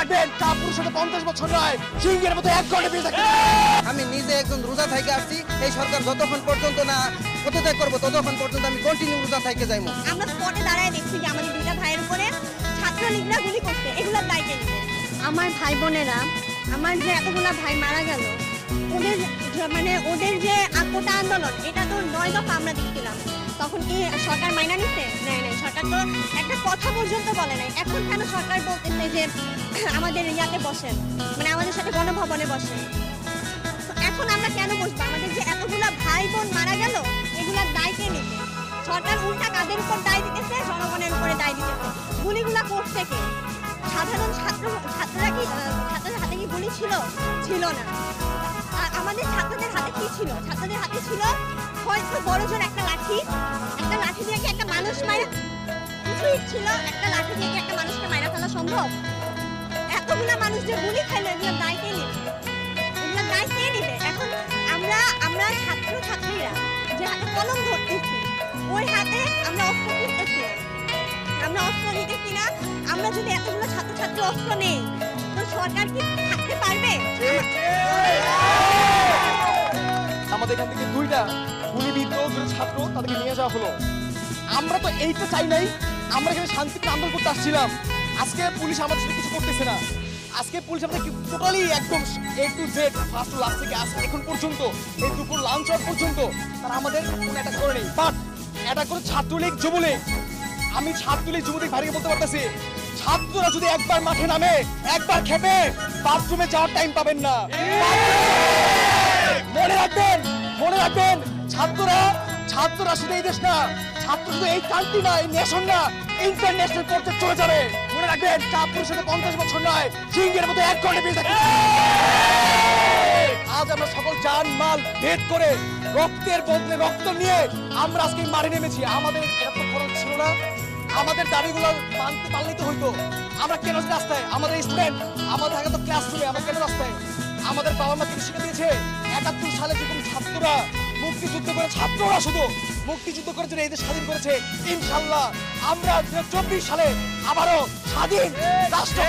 রাখবেন। কাপুর সাথে পঞ্চাশ বছর নয়। সিংহের মতো এক ঘণ্টা বেঁচে থাকবে। আমি নিজে একজন রোজা থেকে আসছি। এই সরকার যতক্ষণ পর্যন্ত না পদত্যাগ করব ততক্ষণ পর্যন্ত আমি কন্টিনিউ রোজা থেকে যাইবো আমরা স্পটে দাঁড়ায় দেখছি যে আমাদের দুইটা ভাইয়ের উপরে ছাত্রলীগরা গুলি করছে। এগুলোর দায়িত্ব আমার ভাই বোনেরা আমার যে এতগুলা ভাই মারা গেল ওদের মানে ওদের যে আকোটা আন্দোলন এটা তো নয় দফা আমরা দেখছিলাম। তখন কি সরকার মাইনা নিচ্ছে নেয় নাই, সরকার তো একটা কথা পর্যন্ত বলে নাই। এখন কেন সরকার বলতেছে যে আমাদের ইয়াতে বসেন? মানে আমাদের সাথে গণভবনে বসেন। এখন আমরা কেন বসবো? আমাদের যে এতগুলা ভাই বোন মারা গেল, এগুলার দায় কে নেবে? সরকার উল্টা কাদের উপর দায় দিতেছে? জনগণের উপরে দায় দিতেছে। গুলিগুলা করছে কে? সাধারণ ছাত্র, ছাত্ররা কি ছাত্রদের হাতে কি গুলি ছিল? ছিল না। আমাদের ছাত্রদের হাতে কি ছিল? ছাত্রদের হাতে ছিল হয়তো বড় একটা লাঠি একটা লাঠি দিয়ে একটা মানুষ মারা কিছুই ছিল? একটা লাঠি দিয়ে কি একটা মানুষকে মারা ফেলা সম্ভব? এতগুলা মানুষ যে গুলি খেলো, এগুলো দায় কে নেবে? এগুলো দায় কে নেবে? এখন আমরা আমরা ছাত্র ছাত্রীরা যে হাতে কলম ধরতেছি, ওই হাতে আমরা অস্ত্র কিনতেছি আমরা অস্ত্র নিতেছি না, আমরা যদি এতগুলো ছাত্র ছাত্রী অস্ত্র নেই, তো সরকার কি থাকতে পারবে? আমাদের এখান থেকে দুইটা গুলিবিদ্ধ দুটো ছাত্র তাদেরকে নিয়ে যাওয়া হলো। আমরা তো এইটা চাই নাই, আমরা এখানে শান্তিতে আন্দোলন করতে আসছিলাম। আজকে পুলিশ আমাদের সাথে কিছু করতেছে না। আজকে পুলিশ আমাদের টোটালি একদম A to Z first last থেকে আজকে এখন পর্যন্ত এই দুপুর লাঞ্চ আওয়ার পর্যন্ত তারা আমাদের কোনো অ্যাটাক করে নেই বাট অ্যাটাক করে ছাত্রলীগ যুবলীগ। আমি ছাত্রলীগ যুবলীগ ভাইকে বলতে পারতেছি, ছাত্ররা যদি একবার মাঠে নামে, একবার খেপে বাথরুমে যাওয়ার টাইম পাবেন না। ছাত্ররা শুধু এই দেশ না ছাত্র শুধু এই কান্ট্রি না নেশন না ইন্টারন্যাশনাল পর্যায়ে চলে যাবে। মনে রাখবেন পঞ্চাশ বছর নয়, সিংহের মতো এক ঘণ্টা বেঁচে আজ আমরা সকল জান মাল, ভেদ করে রক্তের বদলে রক্ত নিয়ে আমরা আজকে মারে নেমেছি। আমাদের এত খরচ ছিল না। আমাদের দাবিগুলো মানতে পারলেই তো হইতো। আমরা কেন রাস্তায়? আমাদের স্টুডেন্ট আমাদের আগে তো ক্লাসরুমে আমরা কেন রাস্তায়? আমাদের বাবা মা কিন্তু শিখে দিয়েছে? একাত্তর সালে যখন ছাত্ররা মুক্তিযুদ্ধ করে ছাত্ররা শুধু মুক্তিযুদ্ধ করে যারা দেশ স্বাধীন করেছে ইনশাল্লাহ আমরা দু হাজার চব্বিশ সালে আবারও স্বাধীন রাষ্ট্র।